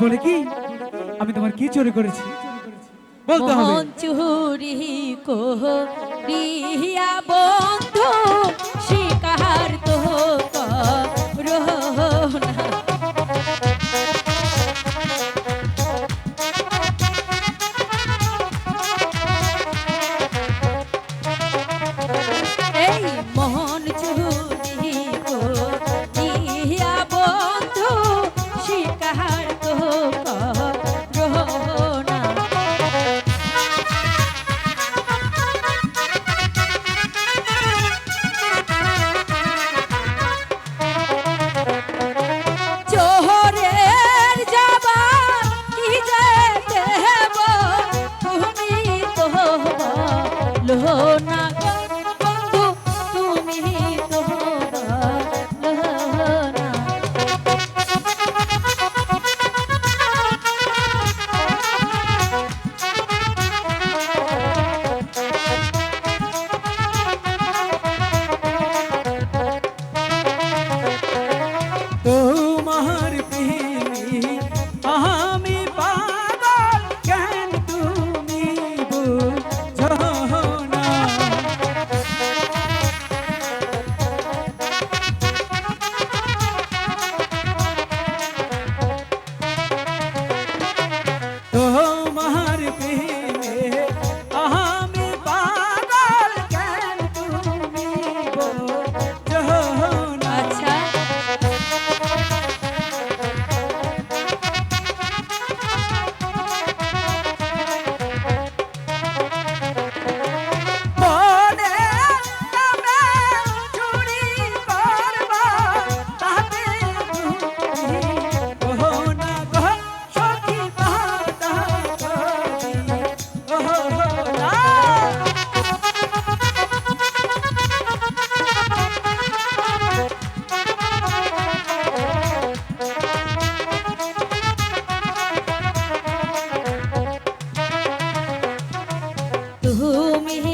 বলে কি? আমি তোমার কি চুরি করেছি? বলতে হবে। চুরি করিয়া বন্ধু তুমি